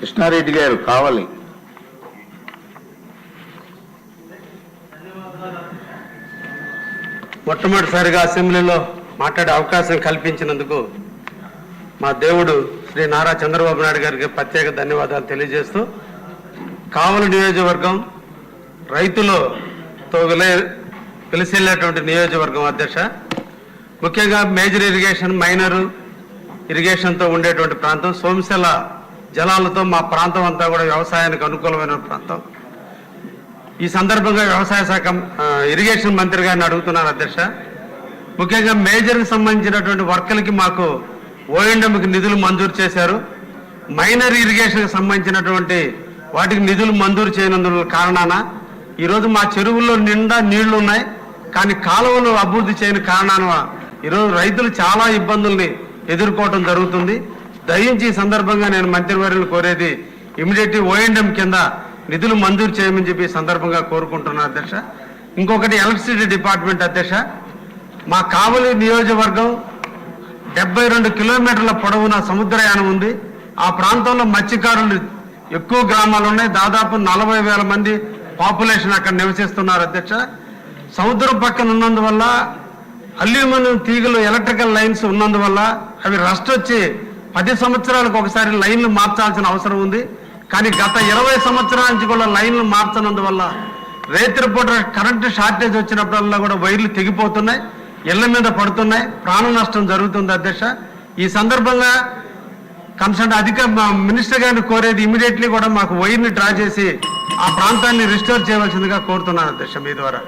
కృష్ణారెడ్డి గారు కావాలి. మొట్టమొదటిసారిగా అసెంబ్లీలో మాట్లాడే అవకాశం కల్పించినందుకు మా దేవుడు శ్రీ నారా చంద్రబాబు నాయుడు గారికి ప్రత్యేక ధన్యవాదాలు తెలియజేస్తూ కావలి నియోజకవర్గం రైతులతో విలే పిలిచెళ్ళేటువంటి నియోజకవర్గం అధ్యక్ష. ముఖ్యంగా మేజర్ ఇరిగేషన్ మైనర్ ఇరిగేషన్తో ఉండేటువంటి ప్రాంతం సోమశిల జలాలతో మా ప్రాంతం అంతా కూడా వ్యవసాయానికి అనుకూలమైన ప్రాంతం. ఈ సందర్భంగా వ్యవసాయ శాఖ ఇరిగేషన్ మంత్రి గారిని అడుగుతున్నాను అధ్యక్ష. ముఖ్యంగా మేజర్కి సంబంధించినటువంటి వర్కలకి మాకు ఓఎండమ్కి నిధులు మంజూరు చేశారు. మైనర్ ఇరిగేషన్కి సంబంధించినటువంటి వాటికి నిధులు మంజూరు చేయనందున కారణాన ఈరోజు మా చెరువుల్లో నిండా నీళ్ళు ఉన్నాయి. కానీ కాలువలు అభివృద్ధి చేయని కారణాన ఈరోజు రైతులు చాలా ఇబ్బందుల్ని ఎదుర్కోవటం జరుగుతుంది. దయించి సందర్భంగా నేను మంత్రివర్యులు కోరేది ఇమీడియట్ ఓఎండ్ఎం కింద నిధులు మంజూరు చేయమని చెప్పి సందర్భంగా కోరుకుంటున్నా అధ్యక్ష. ఇంకొకటి ఎలక్ట్రిసిటీ డిపార్ట్మెంట్ అధ్యక్ష. మా కావలి నియోజకవర్గం డెబ్బై రెండు కిలోమీటర్ల పొడవున సముద్రయానం ఉంది. ఆ ప్రాంతంలో మత్స్యకారులు ఎక్కువ గ్రామాలు ఉన్నాయి. దాదాపు నలభై వేల మంది పాపులేషన్ అక్కడ నివసిస్తున్నారు అధ్యక్ష. సముద్రం పక్కన ఉన్నందువల్ల అల్యూమినియం తీగలు ఎలక్ట్రికల్ లైన్స్ ఉన్నందువల్ల అవి రస్ట్ వచ్చి పది సంవత్సరాలకు ఒకసారి లైన్లు మార్చాల్సిన అవసరం ఉంది. కానీ గత ఇరవై సంవత్సరాల నుంచి కూడా లైన్లు మార్చనందువల్ల రేత్రిపూట కరెంటు షార్టేజ్ వచ్చినప్పుడల్లా కూడా వైర్లు తెగిపోతున్నాయి ఇళ్ళ మీద పడుతున్నాయి ప్రాణ నష్టం జరుగుతుంది అధ్యక్ష. ఈ సందర్భంగా కన్సర్న్ అధిక మినిస్టర్ గారిని కోరేది ఇమీడియట్లీ కూడా మాకు వైర్ని డ్రా చేసి ఆ ప్రాంతాన్ని రిస్టోర్ చేయవలసిందిగా కోరుతున్నాను అధ్యక్ష మీ ద్వారా.